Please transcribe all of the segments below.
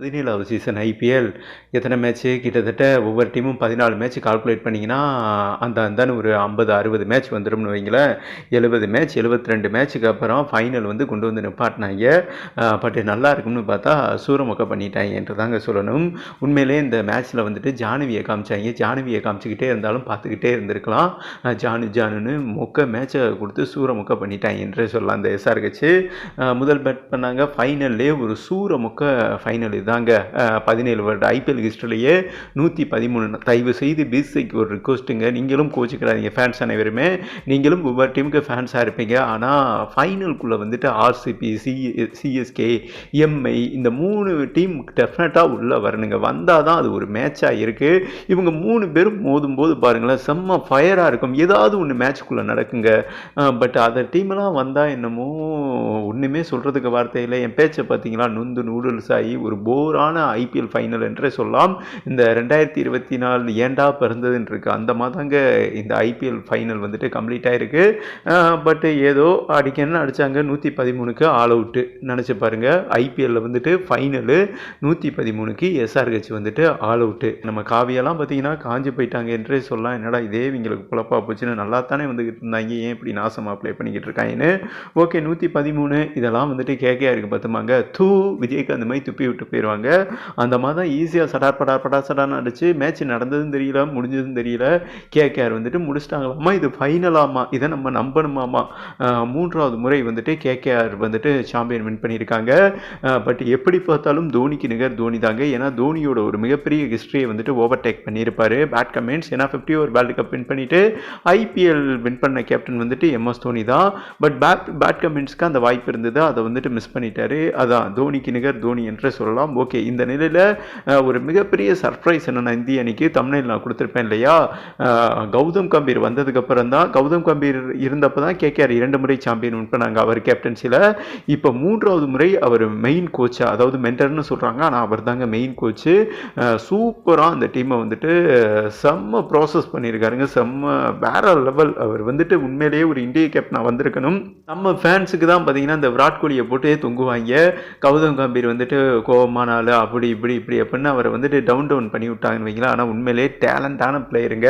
பதினேழாவது season IPL எத்தனை match கிட்டத்தட்ட ஒவ்வொரு டீமும் பதினாலு மேட்ச் கால்குலேட் பண்ணிங்கன்னா அந்த அந்தான ஒரு ஐம்பது அறுபது மேட்ச் வந்துடும்னு வைங்களேன். எழுபது மேட்ச் எழுபத்தி ரெண்டு மேட்ச்சுக்கு அப்புறம் ஃபைனல் வந்து கொண்டு வந்து நிப்பாட்டினாங்க. பட் நல்லா இருக்கும்னு பார்த்தா சூரமொக்க பண்ணிட்டாங்க தாங்க சொல்லணும். உண்மையிலே இந்த மேட்ச்சில் வந்துட்டு ஜானவியை காமிச்சாங்க. ஜானவியை காமிச்சிக்கிட்டே இருந்தாலும் பார்த்துக்கிட்டே இருந்திருக்கலாம். ஜானு ஜானுன்னு மொக்க மேட்சை கொடுத்து சூரமொக்க பண்ணிட்டாங்க என்று சொல்லலாம் அந்த எஸ்ஆர் கட்சி முதல் பேட் பண்ணாங்க. ஃபைனல்லே ஒரு சூரமொக்க ஃபைனல் நாங்கள் பதினேழு வருட ஐபிஎல் ஹிஸ்டரிலேயே நூற்றி பதிமூணு தயவு செய்து பிசிக்கு ஒரு ரிக்வஸ்ட்டுங்க நீங்களும் கோச்சிக்கிறாதீங்க ஃபேன்ஸ் அனைவருமே. நீங்களும் ஒவ்வொரு டீமுக்கு ஃபேன்ஸாக இருப்பீங்க. ஆனால் ஃபைனலுக்குள்ளே வந்துட்டு ஆர்சிபி சி சிஎஸ்கே எம்ஐ இந்த மூணு டீம் டெஃபினட்டாக உள்ளே வரணுங்க. வந்தால் தான் அது ஒரு மேட்சாக இருக்குது இவங்க மூணு பேரும் மோதும் போது பாருங்களேன் செம்ம ஃபயராக இருக்கும். ஏதாவது ஒன்று மேட்ச்க்குள்ளே நடக்குங்க. பட் அதை டீம்லாம் வந்தால் என்னமோ ஒன்றுமே சொல்கிறதுக்கு வார்த்தையில் என் பேச்சை பார்த்தீங்களா? நொந்து நூடுல்ஸ் ஆகி ஒரு போ போரான ஐபிஎல் ஃபைனல் என்றே சொல்லலாம். இந்த ரெண்டாயிரத்தி இருபத்தி நாலு ஏண்டா பிறந்ததுன்னு இருக்கு அந்த மாதாங்க இந்த ஐபிஎல் ஃபைனல் வந்துட்டு கம்ப்ளீட் ஆகிருக்கு பட் ஏதோ அடிக்கணும்னு அடித்தாங்க நூற்றி பதிமூணுக்கு ஆல் அவுட்டு நினச்சி பாருங்கள் ஐபிஎல்லில் வந்துட்டு ஃபைனலு நூற்றி பதிமூணுக்கு எஸ்ஆர்ஹெச் வந்துட்டு ஆல் அவுட்டு. நம்ம காவியெல்லாம் பார்த்தீங்கன்னா காஞ்சி போயிட்டாங்க என்றே சொல்லலாம். என்னடா இதே இவங்களுக்கு குழப்பா போச்சுன்னு நல்லா தானே வந்துக்கிட்டு இருந்தாங்க. ஏன் இப்படி நாசமாக ப்ளே பண்ணிக்கிட்டு இருக்காங்கன்னு. ஓகே நூற்றி பதிமூணு. இதெல்லாம் வந்துட்டு கேக்கையாக இருக்குது பார்த்துமாங்க தூ விஜய்க்கு அந்த மாதிரி துப்பி விட்டு போயிடுவாங்க அந்த மாதிரி தான் ஈஸியாக சடார் படார் படா சடான்னு அடிச்சு மேட்ச் நடந்ததும் தெரியல முடிஞ்சதும் தெரியல. கேகேஆர் வந்துட்டு முடிச்சிட்டாங்களாமா? இது ஃபைனலாமா இதை நம்ம நம்பணுமாமா? மூன்றாவது முறை வந்துட்டு கேகேஆர் வந்துட்டு சாம்பியன் வின் பண்ணியிருக்காங்க. பட் எப்படி பார்த்தாலும் தோனிக்கு நிகர் தோனி தாங்க. ஏன்னா தோனியோட ஒரு மிகப்பெரிய ஹிஸ்ட்ரியை வந்துட்டு ஓவர்டேக் பண்ணியிருப்பார். பேட் கமெண்ட்ஸ் ஏன்னா fifty over world cup win பண்ணிட்டு ஐபிஎல் வின் பண்ண கேப்டன் வந்துட்டு எம்எஸ் தோனி தான். பட் பேட் பேட் கமெண்ட்ஸ்க்கு அந்த வாய்ப்பு இருந்தது. அதை வந்துட்டு மிஸ் பண்ணிட்டாரு. அதான் தோனிக்கு நிகர் தோனி என்று சொல்லலாம். ஓகே இந்த நிலையில் ஒரு மிகப்பெரிய சர்ப்ரைஸ் என்னென்ன இந்திய அணிக்கு தமிழில் நான் கொடுத்துருப்பேன் இல்லையா? கௌதம் கம்பீர் வந்ததுக்கப்புறம் தான் கௌதம் கம்பீர் இருந்தப்போ தான் கேகேஆர் இரண்டு முறை சாம்பியன் வின் பண்ணாங்க அவர் கேப்டன்சியில் இப்போ மூன்றாவது முறை அவர் மெயின் கோச்சா அதாவது மென்டர்னு சொல்கிறாங்க ஆனால் அவர் தாங்க மெயின் கோச்சு சூப்பராக அந்த டீமை வந்துட்டு செம்ம ப்ராசஸ் பண்ணியிருக்காருங்க. செம்ம வேற லெவல் அவர் வந்துட்டு உண்மையிலேயே ஒரு இந்திய கேப்டனாக வந்திருக்கணும். நம்ம ஃபேன்ஸுக்கு தான் பார்த்தீங்கன்னா இந்த விராட் கோலியை போட்டு தொங்குவாங்க. கௌதம் கம்பீர் வந்துட்டு கோபமான அப்படி இப்படி இப்படி அப்படின்னு அவரை வந்துட்டு டவுன் டவுன் பண்ணி விட்டாங்கன்னு வைங்களா ஆனால் உண்மையிலே டேலண்டான பிளேயருங்க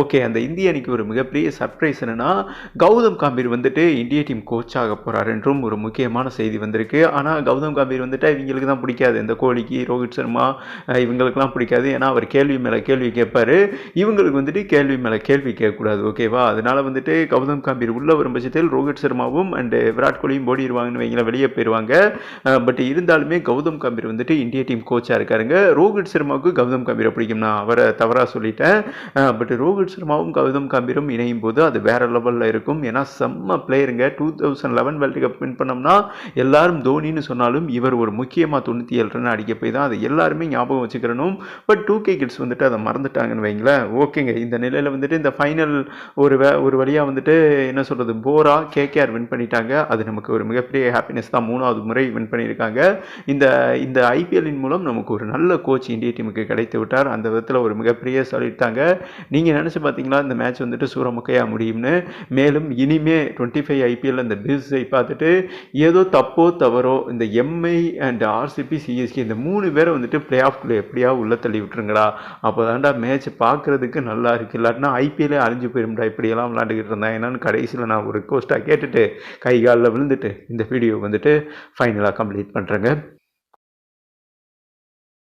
ஓகே அந்த இந்திய அணிக்கு ஒரு மிகப்பெரிய சர்ப்ரைஸ் என்னென்னா கௌதம் காம்பீர் வந்துட்டு இந்திய டீம் கோச்சாக போகிறார் என்றும் ஒரு முக்கியமான செய்தி வந்திருக்கு. ஆனால் கௌதம் காம்பீர் வந்துட்டு இவங்களுக்கு தான் பிடிக்காது. இந்த கோலிக்கு ரோஹித் சர்மா இவங்களுக்குலாம் பிடிக்காது. ஏன்னா அவர் கேள்வி மேலே கேள்வி கேட்பார். இவங்களுக்கு வந்துட்டு கேள்வி மேலே கேள்வி கேட்கக்கூடாது ஓகேவா அதனால் வந்துட்டு கௌதம் காம்பீர் உள்ள வரும் பட்சத்தில் ரோஹித் சர்மாவும் அண்டு விராட் கோலியும் ஓடிடுவாங்கன்னு வைங்களா வெளியே போயிடுவாங்க பட் இருந்தாலுமே கௌதம் காம்பீர் வந்துட்டு இந்திய டீம் கோச்சாக இருக்காருங்க. ரோஹித் சர்மாவுக்கு கௌதம் கம்பீரை பிடிக்கும். நான் அவரை தவறாக சொல்லிட்டேன். பட் ரோஹித் சர்மாவும் கௌதம் கம்பீரும் இணையும் போது அது வேற லெவலில் இருக்கும். ஏன்னா செம்ம பிளேயருங்க two thousand eleven world cup win பண்ணோம்னா எல்லாரும் தோனின்னு சொன்னாலும் இவர் ஒரு முக்கியமாக தொண்ணூற்றி ஏழு ரன் அடிக்க போய் தான் அது எல்லாருமே ஞாபகம் வச்சுக்கிறனும் பட் டூ கே கிட்ஸ் வந்துட்டு அதை மறந்துட்டாங்கன்னு வைங்களேன். ஓகேங்க. இந்த நிலையில் வந்துட்டு இந்த ஃபைனல் ஒரு வே ஒரு வழியாக வந்துட்டு என்ன சொல்கிறது போரா கேகேஆர் வின் பண்ணிட்டாங்க. அது நமக்கு ஒரு மிகப்பெரிய ஹாப்பினஸ் தான். மூணாவது முறை வின் பண்ணியிருக்காங்க. இந்த இந்த இந்த ஐபிஎல்லின் மூலம் நமக்கு ஒரு நல்ல கோச் இந்திய டீமுக்கு கிடைத்து விட்டார். அந்த விதத்தில் ஒரு மிகப்பெரிய சொல்லிட்டாங்க நீங்கள் நினச்சி பார்த்தீங்களா இந்த மேட்ச் வந்துட்டு சூரமுக்கையாக முடியும்னு. மேலும் இனிமே டுவெண்ட்டி ஃபைவ் ஐபிஎல் அந்த பில்ஸை பார்த்துட்டு ஏதோ தப்போ தவறோ இந்த எம்ஐ அண்ட் ஆர்சிபி சிஎஸ்கே இந்த மூணு பேரை வந்துட்டு பிளே ஆஃப்குள்ளே எப்படியா உள்ள தள்ளி விட்டுருங்கடா. அப்போ தாண்டா மேட்ச் பார்க்குறதுக்கு நல்லா இருக்குது இல்லாட்டினா ஐபிஎல்லே அழிஞ்சு போயிரும்டா. இப்படியெல்லாம் விளாண்டுக்கிட்டு இருந்தேன் என்னன்னு கடைசியில் நான் ஒரு கோஸ்ட்டாக கேட்டுட்டு கை காலில் விழுந்துட்டு இந்த வீடியோ வந்துட்டு ஃபைனலாக கம்ப்ளீட் பண்ணுறேங்க